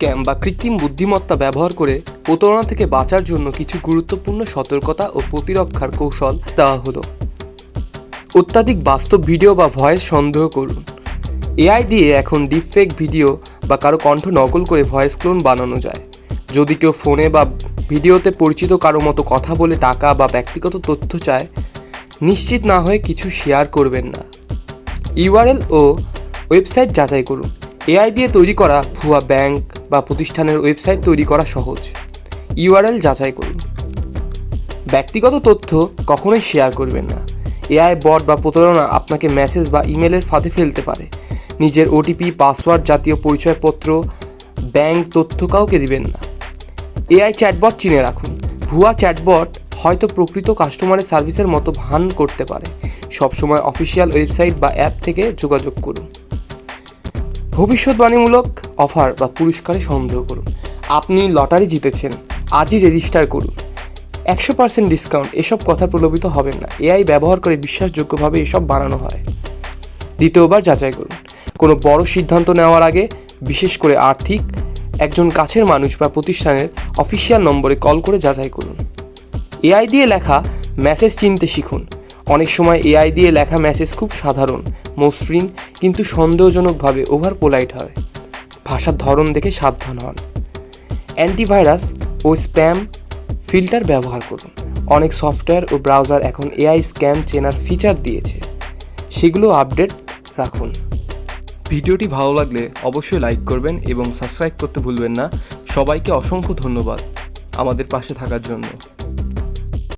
Scam বা কৃত্রিম বুদ্ধিমত্তা ব্যবহার করে প্রতারণা থেকে বাঁচার জন্য কিছু গুরুত্বপূর্ণ সতর্কতা ও প্রতিরক্ষার কৌশল দেওয়া হলো। অত্যাধিক বাস্তব ভিডিও বা ভয়েস সন্দেহ করুন। এআই দিয়ে এখন ডিপফেক ভিডিও বা কারও কণ্ঠ নকল করে ভয়েস ক্লোন বানানো যায়। যদি কেউ ফোনে বা ভিডিওতে পরিচিত কারও মতো কথা বলে টাকা বা ব্যক্তিগত তথ্য চায়, নিশ্চিত না হয়ে কিছু শেয়ার করবেন না। ইউআরএল ও ওয়েবসাইট যাচাই করুন। এআই দিয়ে তৈরি করা ভুয়া ব্যাংক বা প্রতিষ্ঠানের ওয়েবসাইট তৈরি করা সহজ। ইউআরএল যাচাই করুন। ব্যক্তিগত তথ্য কখনোই শেয়ার করবেন না। এআই বট বা প্রতারণা আপনাকে মেসেজ বা ইমেলের ফাঁদে ফেলতে পারে। নিজের ওটিপি, পাসওয়ার্ড, জাতীয় পরিচয়পত্র, ব্যাংক তথ্য কাউকে দিবেন না। এআই চ্যাটবট চিনে রাখুন। ভুয়া চ্যাটবট হয়তো প্রকৃত কাস্টমারের সার্ভিসের মতো ভান করতে পারে। সবসময় অফিসিয়াল ওয়েবসাইট বা অ্যাপ থেকে যোগাযোগ করুন। ভবিষ্যৎবাণীমূলক অফার বা পুরস্কারে সন্দেহ করুন। আপনি লটারি জিতেছেন, আজই রেজিস্টার করুন। একশো পার্সেন্ট ডিসকাউন্ট, এসব কথা প্রলোভিত হবেন না। এআই ব্যবহার করে বিশ্বাসযোগ্যভাবে এসব বানানো হয়। দ্বিতীয়বার যাচাই করুন। কোনো বড় সিদ্ধান্ত নেওয়ার আগে, বিশেষ করে আর্থিক, একজন কাছের মানুষ বা প্রতিষ্ঠানের অফিসিয়াল নম্বরে কল করে যাচাই করুন। এআই দিয়ে লেখা, মেসেজ চিনতে শিখুন। অনেক সময় এআই দিয়ে লেখা মেসেজ খুব সাধারণ, মসৃণ, কিন্তু সন্দেহজনকভাবে ওভার পোলাইট হয়। ভাষার ধরন দেখে সাবধান হন। অ্যান্টিভাইরাস ও স্প্যাম ফিল্টার ব্যবহার করুন। অনেক সফটওয়্যার ও ব্রাউজার এখন এআই স্ক্যাম চেনার ফিচার দিয়েছে। সেগুলো আপডেট রাখুন। ভিডিওটি ভালো লাগলে অবশ্যই লাইক করবেন এবং সাবস্ক্রাইব করতে ভুলবেন না। সবাইকে অসংখ্য ধন্যবাদ আমাদের পাশে থাকার জন্য।